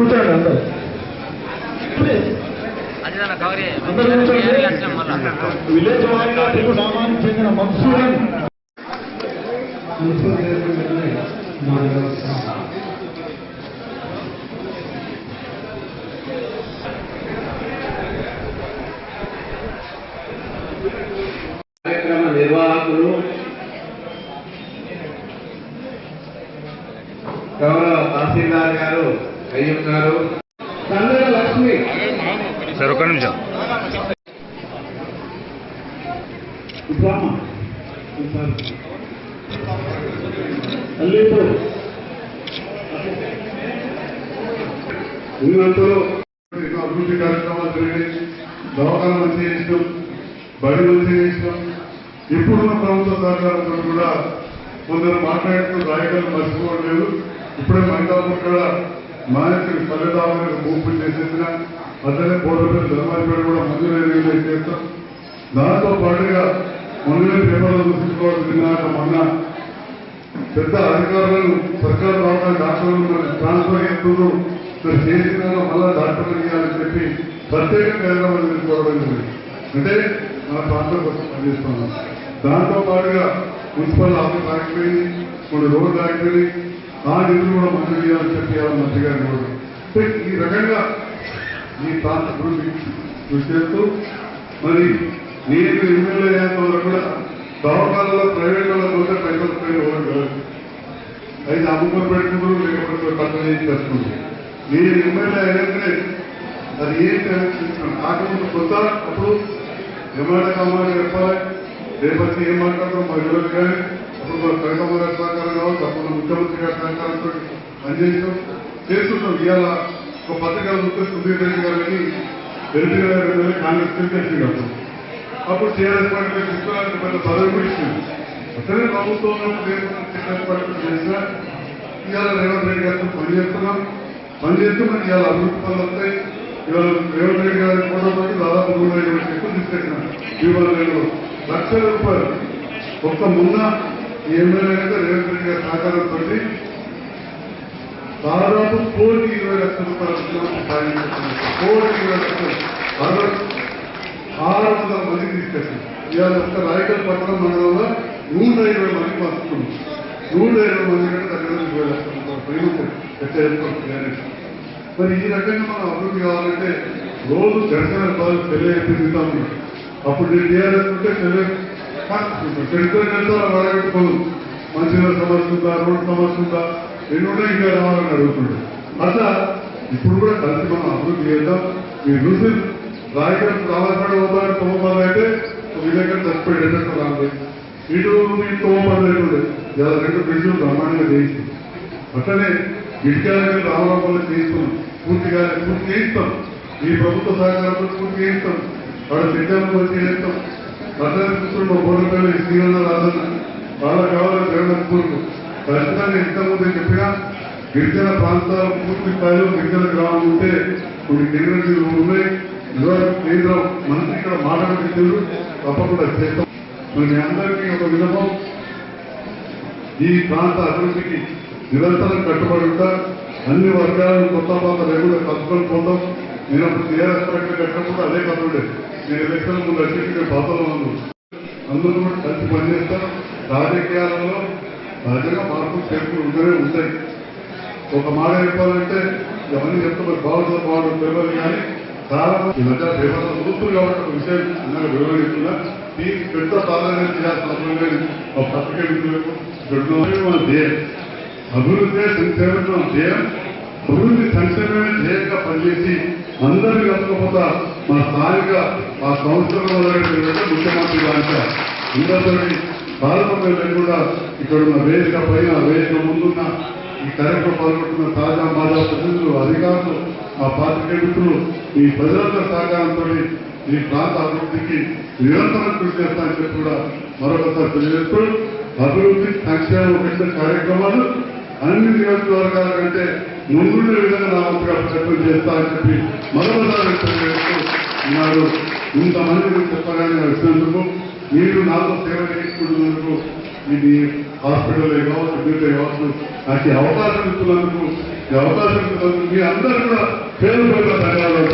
కూర్చోండి అందరూ. విలేజ్ వారిగా తెలుగు నామానికి చెందిన మన్సూరన్ కార్యక్రమ నిర్వాహకులు గౌరవ తహసీల్దార్ గారు గారు. చంద్ర లక్ష్మి. సార్ ఒక్క నిమిషం. అభివృద్ధి కార్యక్రమాలు జరిగాయి దవాఖాన మంచి చేసినాం బడి మంచి చేసినాం. ఇప్పుడున్న ప్రభుత్వ సహకారంతో కూడా కొందరు మాట్లాడుతూ రాయగలను మర్చిపోవట్లేదు ఇప్పుడే మైదాపూర్ కూడా మానేశ్వరి పల్లెదావాలకు భూమి చేసేసిన అతనే పోటీ ధర్మాధిపతి కూడా మంజూరు చేస్తాం దాంతో పాటుగా మొన్న పేపర్లో చూసుకోవడం విన్నాక మొన్న పెద్ద అధికారులను సర్కారు రావడం డాక్టర్లు ట్రాన్స్ఫర్ చేస్తున్నారు. మరి చేసినాక మళ్ళా డాక్టర్లు ఇవ్వాలని చెప్పి ప్రత్యేకంగా హైదరాబాద్ తీసుకోవడం అంటే మన ప్రాంతం కోసం పనిచేస్తున్నాం దాంతో పాటుగా మున్సిపల్ ఆఫీస్ ఆగిపోయింది కొన్ని రోడ్లు ఆగిపోయి ఆ నిధులు కూడా మంజూరు చేయాలని చెప్పి మంత్రి గారిని కూడా అంటే ఈ రకంగా ఈ ప్రాంత అభివృద్ధి కృషి చేస్తూ మరి నేను ఎమ్మెల్యే అయ్యేంత వరకు కూడా దవాఖానాలో ప్రైవేట్ వాళ్ళ పోతే పైసలు పైన కాదు అయితే అమ్ముకొని పెట్టుకుంటారు లేకపోతే పక్కన ఏం చేస్తుంది నేను ఎమ్మెల్యే అయినందుకే అది ఏం తెలుసుకున్నాను కాకముందు కొత్త అప్పుడు ఎమ్మెల్యే కావాలి చెప్పాలి. రేపటి ఏం మాట్లాడతాం? మా విలువలు కానీ అప్పుడు మన కవితమ్మ గారి సహకారం కావచ్చు అప్పుడు ముఖ్యమంత్రి గారి సహకారంతో పనిచేసాం చేస్తుంటాం ఇవాళ ఒక పత్రికలు ముఖ్య సుధీర్ రెడ్డి గారిని ఎల్పీ గారి ఎమ్మెల్యే కాంగ్రెస్ తెలిసి అప్పుడు అప్పుడు టీఆర్ఎస్ పార్టీ తీసుకురానికి పెద్ద పదవి కూడా ఇచ్చింది. అసలే ప్రభుత్వంలో టీఆర్ఎస్ పార్టీ చేసినా. ఇవాళ రేవంత్ రెడ్డి గారితో పనిచేస్తున్నాం పనిచేస్తూ మనకి ఇవాళ అభివృద్ధి పనులు వస్తాయి. ఇవాళ రేవంత్ రెడ్డి గారి ఫోటోతో దాదాపు మూడు వేల ఇరవై చెక్కులు తీసుకొచ్చిన. ఇవాళ నేను లక్షల రూపాయలు. ఒక్క మొన్న ఈ రేవంత్ రెడ్డి గారి సహకారంతో దాదాపు కోటి ఇరవై లక్షల రూపాయలు ముఖ్యమంత్రి కోటి ఇరవై లక్షలు. అరవై ఆరు వందల మందికి తీసుకొచ్చింది ఇవాళ ఒక్క రాయకల్ పట్టణం మండలంలో నూట ఇరవై మందికి వస్తుంది నూట ఇరవై మంది కంటే దగ్గర ఇరవై లక్షల రూపాయలు ప్రేమించారు మరి ఈ రకంగా మనం అభివృద్ధి కావాలంటే రోజు జనసేన బాలు చెల్లె అప్పుడు నేను టీఆర్ఎస్ ఉంటే చెల్లె చెడిపోయినంత వెళ్తా వాడగట్టుకోను మంచిగా సమస్య ఉందా రోడ్డు సమస్య ఉందా ఎన్నుంటే ఇంకా రావాలని అడుగుతుండే అట్లా ఇప్పుడు కూడా కలిసి మనం అభివృద్ధి చేద్దాం మీరు చూసి రాయగడ రావాల్సిన పోతాడు తోమపాలు అయితే విలేకరు చచ్చిపోయి రెండో ఇటు మీ తోమపాలు లేకుండే రెండు బ్రిడ్జ్లు బ్రహ్మాండంగా చేయిస్తాం అట్లనే ఇటుకాలని రామరామలు చేయిస్తున్నాం పూర్తిగా పూర్తి చేయిస్తాం ఈ ప్రభుత్వ సహకారంతో పూర్తి చేయిస్తాం వాళ్ళ సిద్ధాంతం వచ్చి చేస్తాం. అట్లనే చూస్తున్న బోర్డుపల్లి శ్రీరన్న రాజన్న వాళ్ళ కావాలి జగన్పూర్కు ఖచ్చితంగా ఇంతకుముందు చెప్పినా గిరిజన ప్రాంతాల పూర్తి స్థాయిలో గిరిజన గ్రామం ఉంటే కొన్ని కేంద్ర ఉన్నాయి కేంద్ర మంత్రి ఇక్కడ మాట్లాడుతున్నారు తప్పకుండా చేస్తాం. మరి మీ అందరికీ ఒక విధమం ఈ ప్రాంత అభివృద్ధికి నిరంతరం కట్టుబడి ఉంటా. అన్ని వర్గాలను కొత్త పాత లేకుండా కలుపుకొని పోతాం. నేను అప్పుడు టీఆర్ఎస్ పార్టీ కట్టినప్పుడు అదే కట్టుబడి నేను ఎలక్షన్ ముందు వచ్చి అందరూ కూడా కలిసి పనిచేస్తాం. రాజకీయాలలో సహజంగా మార్పులు చేర్పులు ఉంటూనే ఉంటాయి. ఒక మాట చెప్పాలంటే ఎవరిని చెప్తే మరి బాగుంటుందో బాగుంటుంది తెలియదు కానీ చాలా మంది ఈ మధ్య పేపర్లో చూస్తున్నారు కాబట్టి ఒక విషయం అందరూ వివరిస్తున్నా ఈ పెద్ద ప్రాధాన్యత చేయాల్సిన అవసరం లేదు. ఒక పత్రిక మన ధ్యేయం. అభివృద్ధి సంక్షేమం మన ధ్యేయం. అభివృద్ధి సంక్షేమమే ధ్యేయంగా పనిచేసి అందరినీ కలుపుకోపోతా మన స్థానిక ఆ సంస్థలో మొదలైనటువంటి ముఖ్యమంత్రి గాంచ అందరితోటి పాల్గొనే లేకుండా ఇక్కడ ఉన్న వేదిక పైన వేదిక ముందున్న ఈ కార్యక్రమం పాల్గొంటున్న తాజా మాజా ప్రతినిధులు అధికారులు మా పార్టీ మిత్రులు ఈ ప్రజలందరి సహకారంతో ఈ ప్రాంత అభివృద్ధికి నిరంతరం కృషి చేస్తానని చెప్పి కూడా మరొకసారి తెలియజేస్తూ అభివృద్ధి సంక్షేమ కార్యక్రమాలు అన్ని నియోజకవర్గాల కంటే ముందుండే విధంగా నా వంతుగా ప్రయత్నం చేస్తానని చెప్పి మరొకసారి తెలియజేస్తూ ఉన్నారు. ఇంతమంది చెప్పగానే వచ్చినందుకు మీరు నాతో సేవ చేసుకుంటున్నందుకు ఇది హాస్పిటల్లో కావచ్చు మిగతా కావచ్చు నాకు అవకాశం ఇస్తున్నందుకు అవకాశం ఇస్తున్నందుకు మీ అందరూ కూడా పేరు పేరు ధన్యవాదాలు.